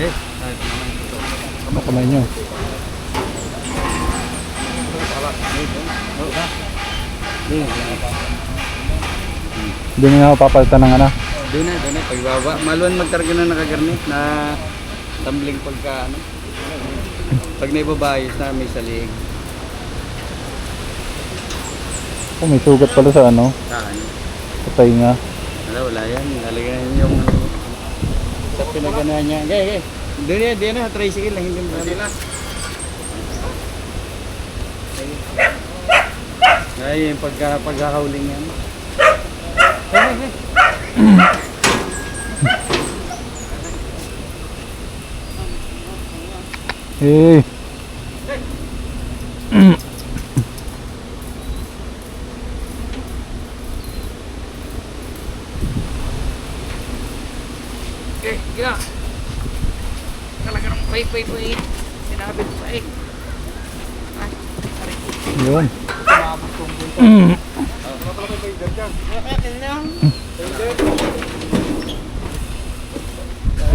Yes. Ay, ito naman. Ito. Ano kamay nyo? Hindi nyo na papalitan ng ano. Doon na, doon na. Pagbaba. Maluan magkarga na nakagarnit na tumbling pagka ano. Pag naibabayos na may salig. Oh, may sugat pala sa ano. Saan? Patay nga. Wala, wala yan. Lalagyan yung Sa pinagana niya. Gaya, gaya. Doon yan, doon na. Tricycle lang. Hindi mo na. Ay, yung pagka, pagkakauling yan. Ay, ay, ay. Eh. Eh, gila. Talaga ng pay, pay, pay. Sinabi ko eh. Ay, aray. Yun. Tumabot kong bunta. Wala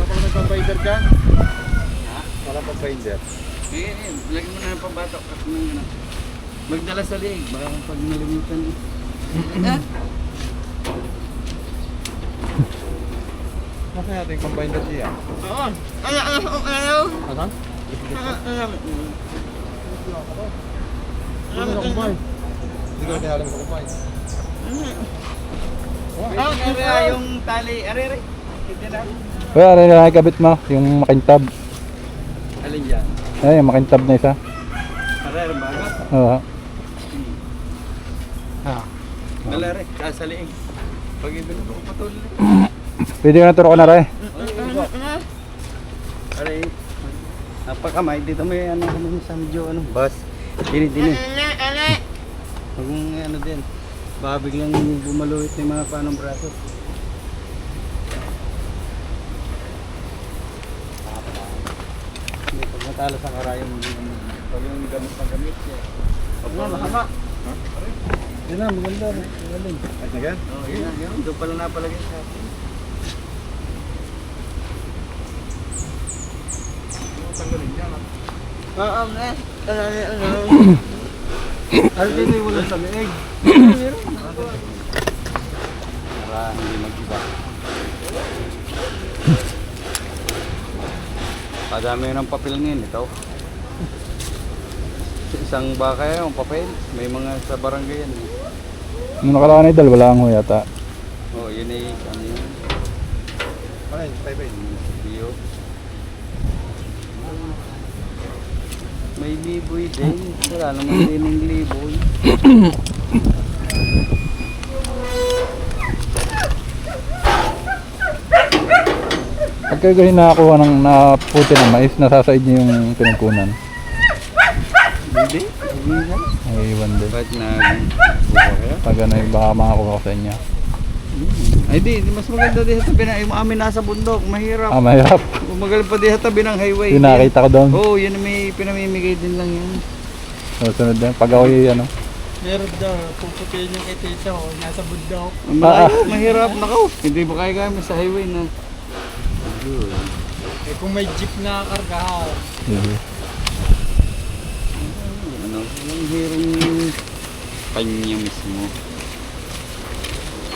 pang nagpang-binder dyan? Wala pang binder. Eh, eh, lagi mo na ng pambatok at ng ano. Magdala sa liig, baka kung pag nalimutan. Ah, Nasa natin yung pang-binder siya? Oo. Ano, ano, ano? Asan? Ano? Ano na kumpay? Hindi ko na kinalim sa kumpay. Ah, kaya yung tali, are, are. Hindi na. Kaya ano na kabit mo? Yung makintab. Alin dyan? Ay, yung makintab na isa. Are, are, bago. Oo. Ha? Wala rin, sa liig. Pag ibig ko patuloy. Pwede ko na turo ko na rin. Are, napakamay. Dito may ano, ano sa medyo, ano, bus. Dini, dini. Huwag mong ano din. Baka biglang bumaluit ng mga panong braso. Hindi, pag natalo sa karayong, pag yung gamit na gamit siya. Pag na, mahaba. Yun na, maganda. Magaling. Ayos na yan? Oh, yun na, yun. Doon pala napalagay sa atin. Tanggalin niya. no? Oo, na. Ano din yung wala sa leeg? Para hindi mag-iba. Padami ng papel ngayon ito. Sa Isang baka yung papel. May mga sa barangay yan. eh. Nung nakaraan idol, wala ang yata. Oh, yun ay ano yun. Ba yun? Bio. May liboy din. Wala naman din ng liboy. Pag kayo kasi nakakuha ng naputi ng mais, nasasaid niyo yung pinagkunan. Hindi. Hindi na. Ay, iwan din. Bakit na buka? Pag ano, yung baka makakuha ko sa inyo. Ay di, mas maganda di sa tabi na yung amin nasa bundok. Mahirap. Ah, mahirap. Magaling pa di sa tabi ng highway. Yung nakita ko doon. Oo, oh, yun may pinamimigay din lang yun. Susunod din. Pag ako yung ano. Meron daw, puputin yung kay Tito, nasa bundok. Ang Ah, malayo, mahirap. Nakaw. Hindi ba kaya kami sa highway na? Eh kung may jeep na kargahan, Sige. Ano, ang hirong kanya mismo.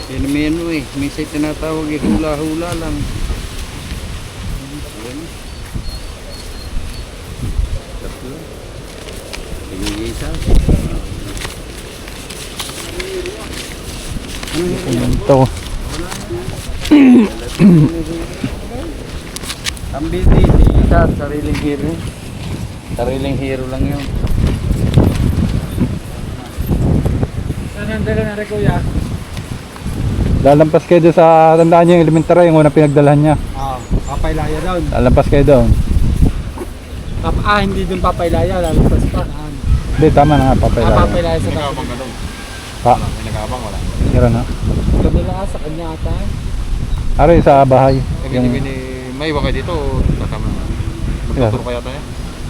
Yan may ano eh, may say tinatawag eh, hula-hula lang. Ayan. Tatlo. Ano yun? Ito. Ang busy, si isa, sariling hero. Sariling hero lang yun. Saan ang dala na rin kuya? Lalampas kayo doon sa, tandaan niyo yung elementary, yung unang pinagdalhan niya. Ah, papaylaya daw. Lalampas kayo doon. Pap ah, hindi dun papaylaya, lalagpas pa. Ah, Hindi, tama na nga, ah, papay papaylaya sa tao. Nagabang ka doon. Pa, May nagabang wala. meron na. Kanila ka sa kanya ata. Aray, sa bahay. Yung, may iba kayo dito. Tatama na. Magtuturo kaya tayo.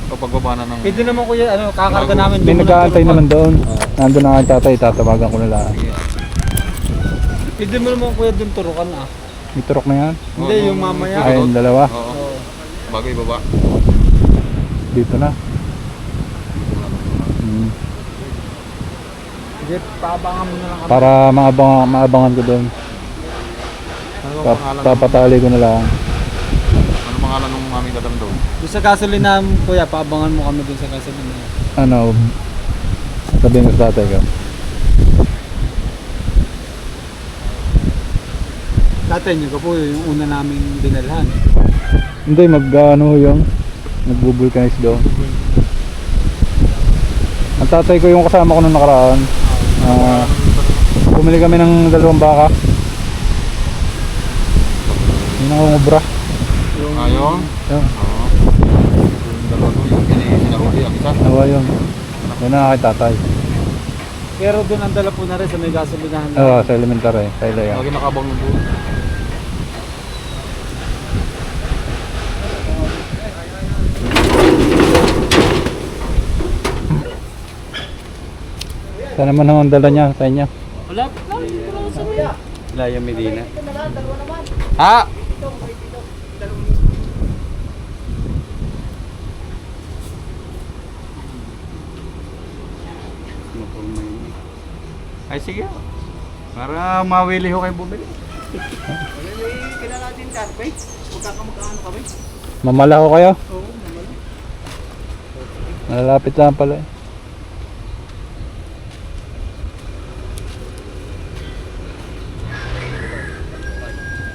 O pagbaba na ng... Pwede naman kuya, ano, kakarga namin may doon nag-aantay naman doon. Nandun na nga yung tatay, tatawagan ko na lang. Pwede mo naman kuya doon turukan ah. May turok na yan. Hindi, Oo, yung mamaya. yung- Ay, yung dalawa. Oo. Oo. Bago ibaba. Dito na. Hmm. Hindi, paabangan mo na lang kami. Para maabang, maabangan ko doon. Ano Pa, pangalan? papatali ko na lang. Pangalan ng aming dadam doon? Doon sa gasolina, kuya, paabangan mo kami doon sa gasolina. Ano, sabihin ko sa tatay ko. Dati nyo ka po, yung una naming dinalhan. Hindi, mag ano yung nagbubulkanize doon. Ang tatay ko yung kasama ko nung nakaraan. Ah, bumili kami ng dalawang baka. Yung nangungubra. Yung, Ayon. Yung, Oo. Yung dalawa doon, yung sinahuli ang isa. nawa yun. Yan na kay tatay. pero doon ang dala po na rin sa may gasolinahan. Oo, sa elementary. Sa Ilaya. Lagi nakabang yung buo. Saan naman ang dala niya sa inyo? Wala, wala. Laya Medina. Ha? Mapurma yun. Ay sige. Para mawili ho kayo bumili. Mamala ko kayo? Malalapit lang pala eh.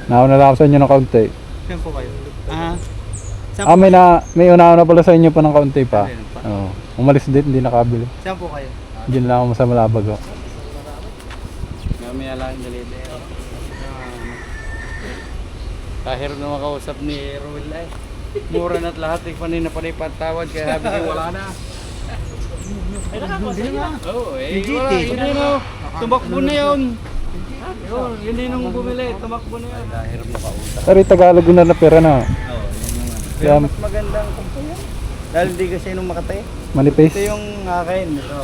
Nauna lang ako sa inyo ng kaunti. Saan po kayo? Ah. Saan Ah, may, na, may una-una pala sa inyo pa ng kaunti pa. Ayun pa. Oo. Umalis din, hindi nakabili. Saan po kayo? Diyan lang ako sa Malabag. Oh. Mamaya lang dalili. Kahir na makausap ni Ruel ay. Mura na't lahat eh. Panay na panay patawad kaya sabi ko wala na. Ay nakakasaya na. Oo eh. Wala. Yun din o. Tumakbo na yun. Yun, yun din nung bumili. Tumakbo na yun. Kahir makausap. Pero Tagalog na na pera na. Oo, yun yung ano. Pero mas magandang kumpanya. Dahil di kasi nung makatay. Manipis. Ito yung akin. Ito.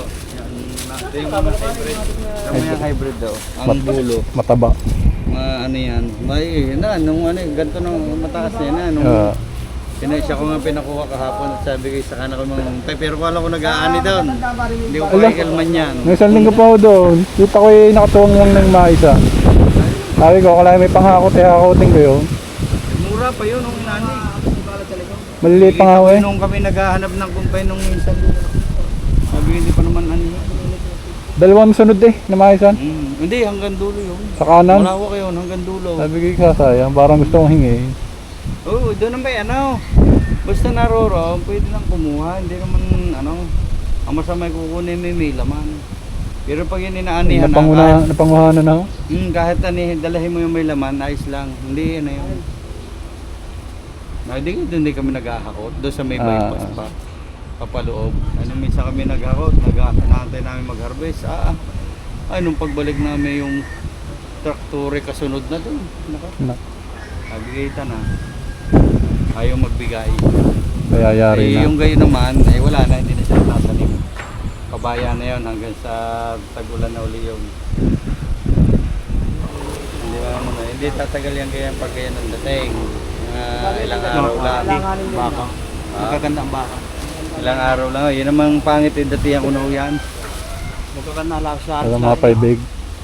Yung mga hybrid. Ito yung hybrid daw. Ang Mat- dulo. Mataba. Ma ano yan. May na nung ano ganito nung mataas na yan na nung Oo. Pinay siya ko nga pinakuha kahapon at sabi ko sa kanak ko mga tay pero wala ko nag-aani doon. Hindi ko Ala. pakikalman yan. Nung isang linggo pa ako doon, kita ko yung nakatuwang lang ng maisa. Sabi ko, kala may panghakot, eh hakotin ko yun. Mura pa yun nung nani. Maliliit pa nga ako eh. Nung kami naghahanap ng kumpay nung minsan. Sabi ko, hindi pa naman. Dalawang sunod eh, na maisan. Mm, hindi hanggang dulo yun. Sa kanan. Malawak yun hanggang dulo. Sabi ko, sasayang, parang gusto kong hingi. Oo, doon naman ano. Basta naroro, pwede lang kumuha. Hindi naman ano. Ang masama ay kukunin may may laman. Pero pag yun inaanihan na, kahit, napanguhanan na ako. hmm, kahit anihin, dalahin mo yung may laman, ayos lang. Hindi, ano yun. Na, hindi, doon din kami naghahakot. Doon sa may Ah, bypass pa. Papaloob. Ano, minsan kami naghahakot. Nag-aantay namin mag-harvest. Ah, ah. ay, nung pagbalik namin yung trakture kasunod na doon. Naka, Na, nabigay na. Ayaw magbigay. kaya yari Eh, na. yung gayon naman, ay wala na, hindi na siya natanim. Kabaya na yon hanggang sa tagulan na uli yun. Hindi ba naman, eh, hindi tatagal yan kaya pag ganyan ang dating. Mga ilang araw lang. Baka. Ah, Magaganda ang baka. Ilang araw lang. Yun namang pangit yung datihan ko na yan. Magaganda lang sa Para mga paibig.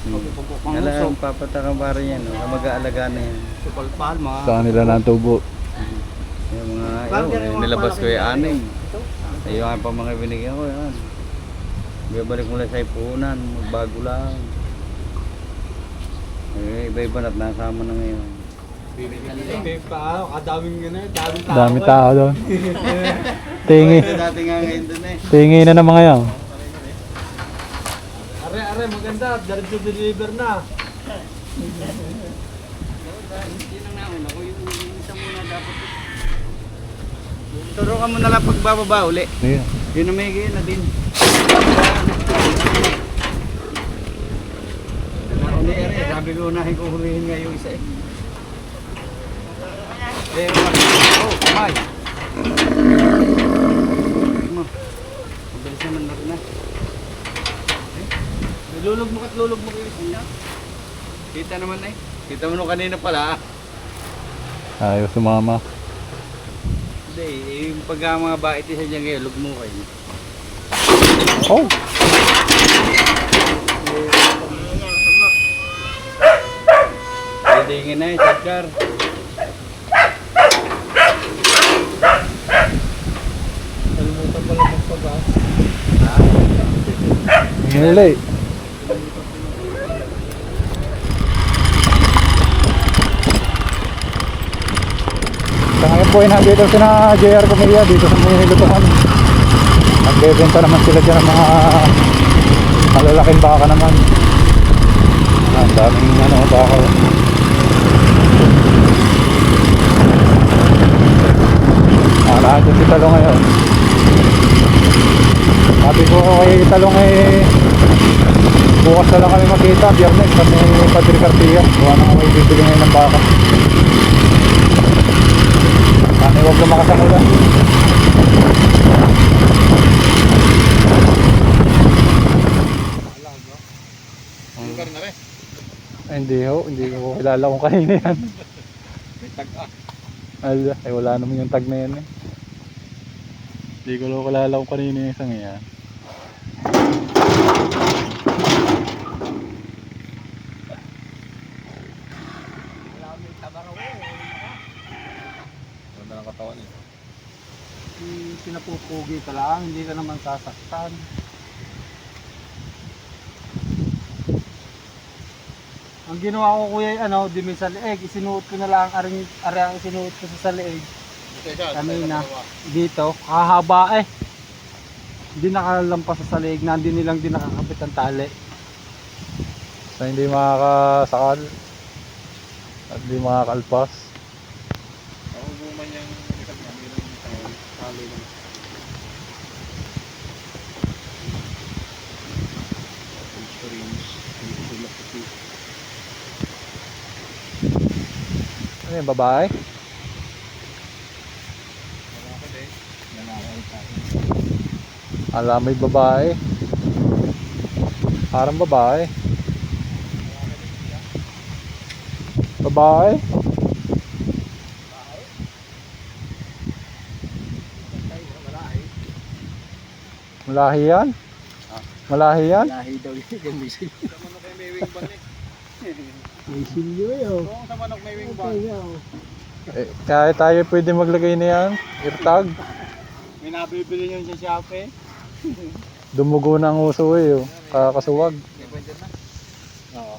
Hmm. Alam, papatakang para yan. No? Mag-aalaga na yan. Supal-pal, mga. Sa kanila na ang tubo. Yung mga, yun, nilabas ko yung aning. Ayun pa mga binigyan ko yan. Bibalik mo lang sa ipunan, magbago lang. Eh, iba-iba na't nasama na ngayon. Hindi pa, kadaming daming tao. Dami tao doon. Tingi. Dati nga ngayon eh. Tingi na ng mga yan. Are, are, maganda, diretso deliver na. Yung isa muna lang pagbababa uli. Sige. Yun na may na din. Sabi ko unahin ko hulihin nga yung isa eh. Eh, oh, kamay. Mabilis naman na rin na. Eh, lulog mo ka't lulog mo kayo isa. Kita naman eh. Kita mo nung kanina pala ah. Ayaw sumama. Hindi, eh, yung pagka mga bait isa dyan ngayon, lugmukay. Oh! Pwede nga na eh, Sadkar. Kalimutan Muli. Sa ngayon po ay nandito si na JR Comedia dito sa mga nilutuhan. Nagbebenta naman sila dyan ng mga malalaking baka naman. Ang daming ano, baka. Ah, lahat yung si Talong ngayon. Sabi ko kay Talong eh Bukas na lang kami magkita, biyernes kami Padre Cartilla. Buwan na kami bibili ngayon ng baka. Sana huwag. Yung na rin. Ay, hindi ho, hindi ko kilala kung kanina yan. May tag ah. Ala, ay wala naman yung tag na yan eh. Hindi ko kilala kung kanina yung isang yan. Ganda ng katawan eh. Pinapupugi ka lang, hindi ka naman sasaktan. Ang ginawa ko kuya ay ano, di sa leeg, isinuot ko na lang aring ari ang isinuot ko sa leeg. Kanina. Dito, kahaba eh. Hindi nakalampas sa leeg na hindi nilang din nakakapit ang tali. So hindi makakasakal. At hindi makakalpas. Ako buman yung likod niya, meron yung tao. Tali lang. Experience. Hindi ko lang kasi. Ano yung babae? Alam may babae. Parang babae. Babae? Malahi yan? Malahi yan? Lahi daw yun. Sa manok ay may wing eh. May silyo yun. Oo, sa manok may wing ban. Eh, kaya tayo pwede maglagay na yan. Eartag. May nabibili yun sa Shopee. Dumugo na ang uso eh. Oh. Kakasuwag. Oo.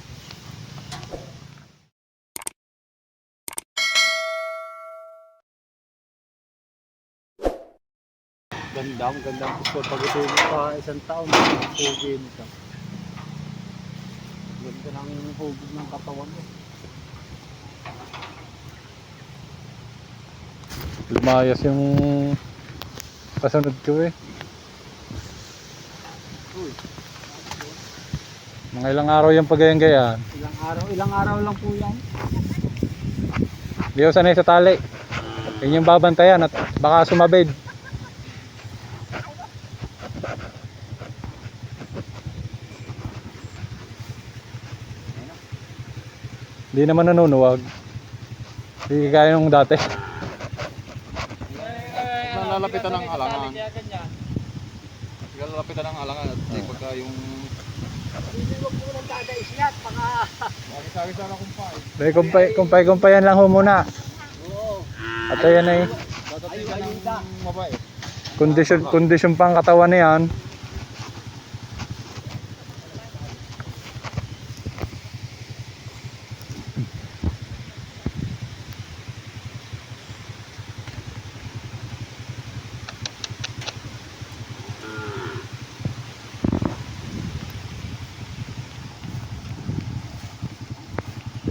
Ganda, ang ganda ang gusto pag ito yung pa isang taon, pugi nito. Ganda ng hugog ng katawan mo. Lumayas yung kasunod ko eh. Uy, Mga ilang araw yung pagayang-gayan. ilang araw, ilang araw lang po yan. Di ako sanay sa tali. Yun yung babantayan at baka sumabid. Hindi naman nanunuwag. Hindi kaya nung dati. Lalapitan ng alangan? Lalapitan ng alangan at pagka yung... Hindi. May kumpay, kumpay, kumpayan lang ho muna. At ayan ay kondisyon, kondisyon pang katawan na yan.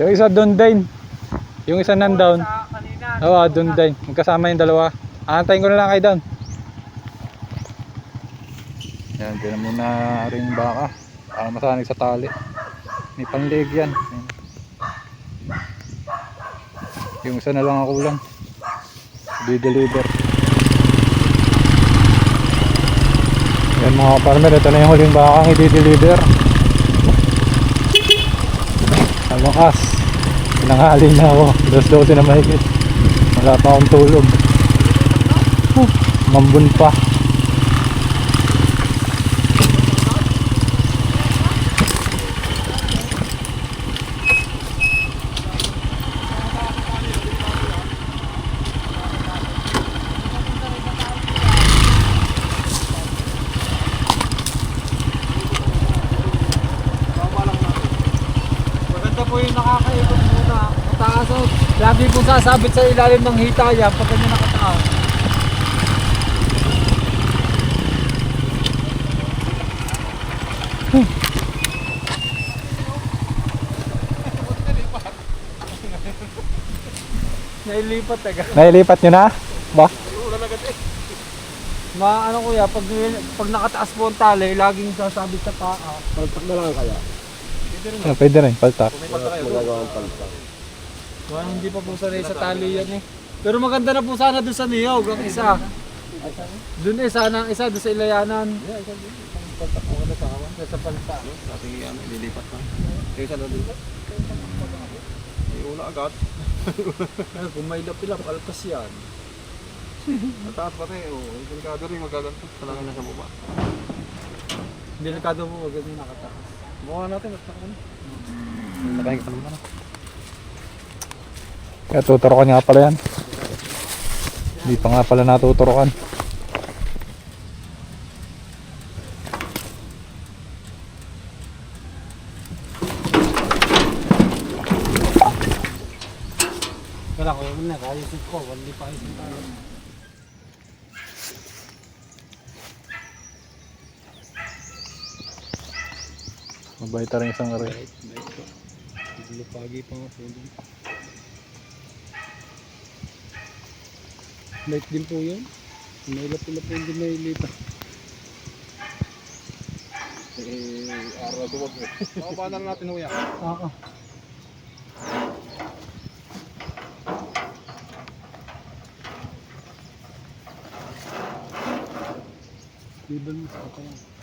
Yung isa doon din. Yung isa kanina. Oo, doon din. Magkasama yung dalawa. Aantayin ko na lang kayo doon. Yan, dyan muna rin baka. Para masanig sa tali. May panlig yan. Yung isa na lang ako lang. Di-deliver. Yan mga farmer, ito na yung huling bakang i-deliver. Ang wakas. Pinanghali na ako. Dos 12 na mahigit. Wala pa akong tulog. Huh, mambun pa. Maganda po yung nakakaikot muna. Mataas o. Lagi po sasabit sa ilalim ng hita yan pag ganyan nakataas. Nailipat agad. Nailipat nyo na? Ba? Ma ano kuya, pag, pag nakataas po ang tali, laging sasabit sa paa. Palpak na lang kaya. Ano, pwede rin, paltak. Magagawang palpak. Well, hindi pa po sanay sa tali yan eh. Pero maganda na po sana doon sa Niyog, ang isa. Doon eh, sana ang isa doon sa Ilayanan. Sa palta. Dati ano, lilipat na. Kaya sa nandun. Ay, una agad. Kung may lapilap, alpas yan. Mataas pa rin. Oh, delikado rin magaganto. Talaga na sa baba. Delikado po wag ganyan nakataas. Mukha natin. At saka ano. Nakahinga ka naman. Kaya tuturokan nga pala yan. Hindi pa nga pala natuturokan. Wala ko yun na, kaya isip ko, wali pa isip tayo. Mabait rin isang aray. Lupagi pa nga po Light din po yun. May lapilap po din na ilipat. Eh, araw duwag eh. Makababa na natin huya. Oo. Libel mo sa kanya.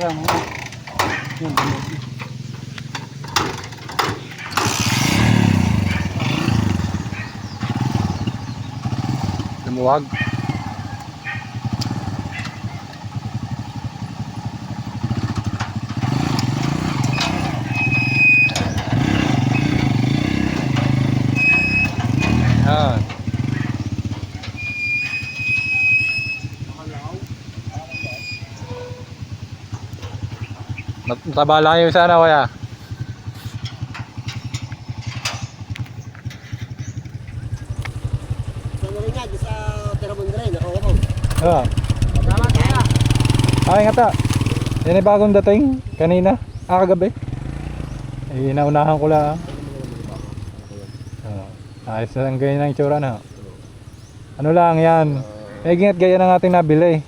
Tara mo. Yan, bumalik. Lumuwag. Yan. Mataba lang yung sana kaya. Ah. Ay nga ta. Yan ay bagong dating kanina. Ah, kagabi. Eh, naunahan ko lang. Ah, ayos na lang ganyan ang itsura na. Ano lang yan. Eh, ingat gaya ng ating nabili.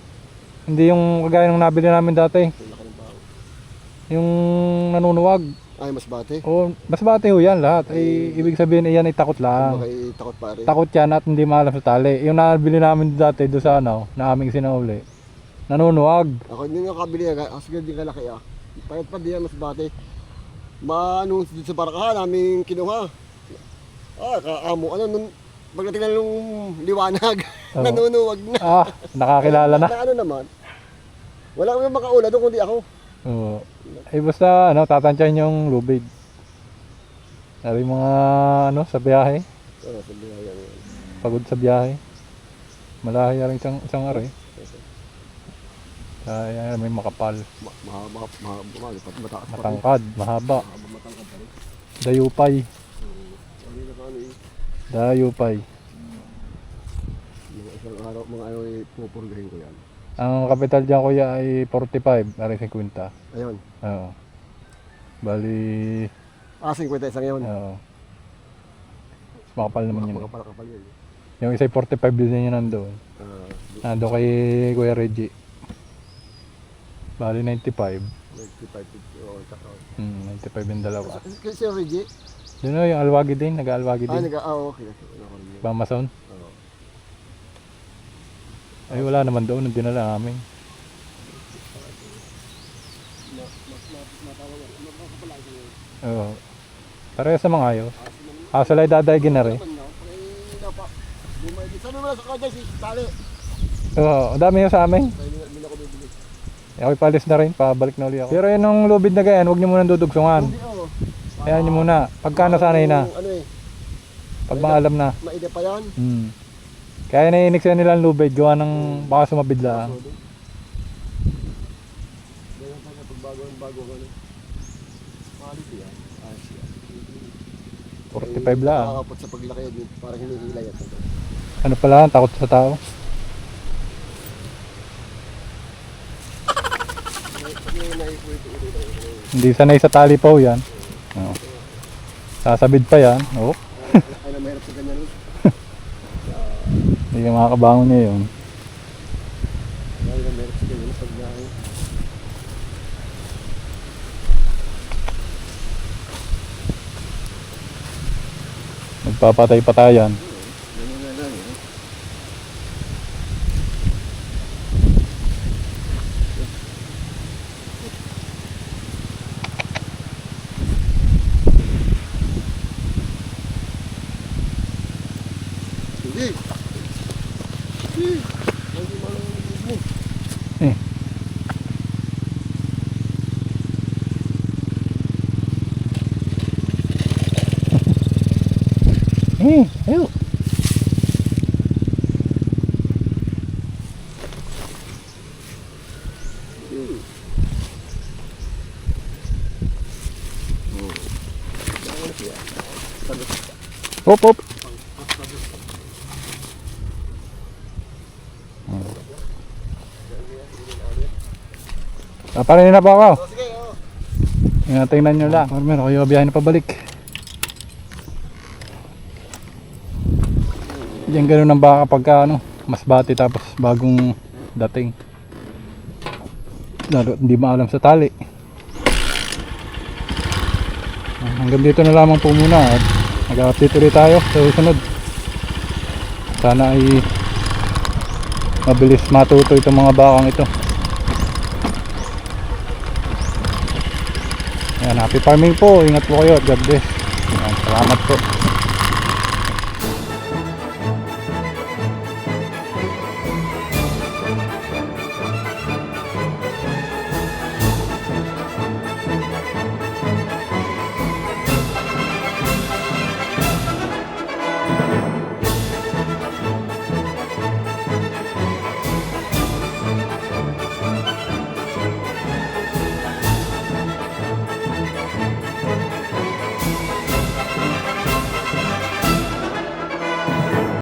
Hindi yung kagaya ng nabili namin dati. Yung nanunuwag. Ay, mas bate. O, mas bati ho yan lahat. Ay, ibig sabihin, yan ay takot lang. Baka takot pa rin. Takot yan at hindi maalam sa tali. Yung nabili namin dati doon sa ano, na aming sinauli. Nanunuwag. Ako hindi nga kabili kasi hindi kalaki ah. Payat pa din yan, mas bate. Maano dito sa barakahan, namin kinuha. Ah, kaamo, ano, nun, pagdating na nung liwanag, Oo. nanunuwag na. Ah, nakakilala na. Na ano naman, wala kami makaula doon kundi ako. Oo. Eh basta ano, tatansyahin yung lubid. Dari mga ano sa biyahe, Ano, yan. yan. pagod sa biyahe. Malahi rin isang isang ari. Kaya may makapal, Ma- Mahaba, mahaba, mahaba, mataas matangkad, mahaba, Mahaba, matangkad pa rin. dayupay, Ano na ano eh, dayupay. mga isang araw, mga ano eh, pupurgahin ko yan. Ang kapital diyan kuya ay 45, ari 50. Ayun. Oo. Bali, Ah, 50 isang yun. oo. Makapal naman yun. Mga kapal yun. Yung isa ay 45 din yun nandoon. Ah, Nando kay Kuya Reggie. Bali 95. 95, 50, oh, saka. Hmm, 95 yung dalawa. Kasi si Reggie, Yun o, yung alwagi din, nag-alwagi ah, din. nag, ah, okay. Ano ko rin yun. Bamason. Ay wala naman doon, nung dinala namin. Oo. Pareho sa mga ayos. Ah, sila dadaygin na rin. Oo, dami yung sa amin. Hindi. Eh, Ako'y palis na rin, pabalik na uli ako. Pero yun yung lubid na ganyan, huwag nyo muna dudugsungan. Hindi. Ayan nyo muna. Pagka nasanay na, Ano eh, pag maalam na. maida pa yan. Hmm. Kaya naiinig sila nila ang lubid, gawa ng baka sumabid lang. Yan. 45 lang. Nakakapot sa paglaki yun, parang hinihilay at ito. Ano pala, takot sa tao. Hindi sanay sa tali po yan. Oo. Sasabid pa yan. Oo. Ay na mahirap sa ganyan. Hindi ka makakabangon niya yun. Ay na mahirap sa ganyan. Pag na Nagpapatay-patayan. ganyan na lang. eh. Hindi. Hindi. Hindi mo lang mo. Eh. Eh, ayun. Hop, hop. Ah, parin na po ako. Sige, oh. Yung tingnan nyo lang. Farmer, kayo biyahe na pabalik. Yan ganun ang baka pagka ano, mas bati tapos bagong dating. Lalo hindi maalam sa tali. Ah, Hanggang dito na lamang po muna at mag-update ulit tayo sa susunod. Sana ay mabilis matuto itong mga bakang ito. Ayan, happy farming po. Ingat po kayo God bless. Ayan, salamat po.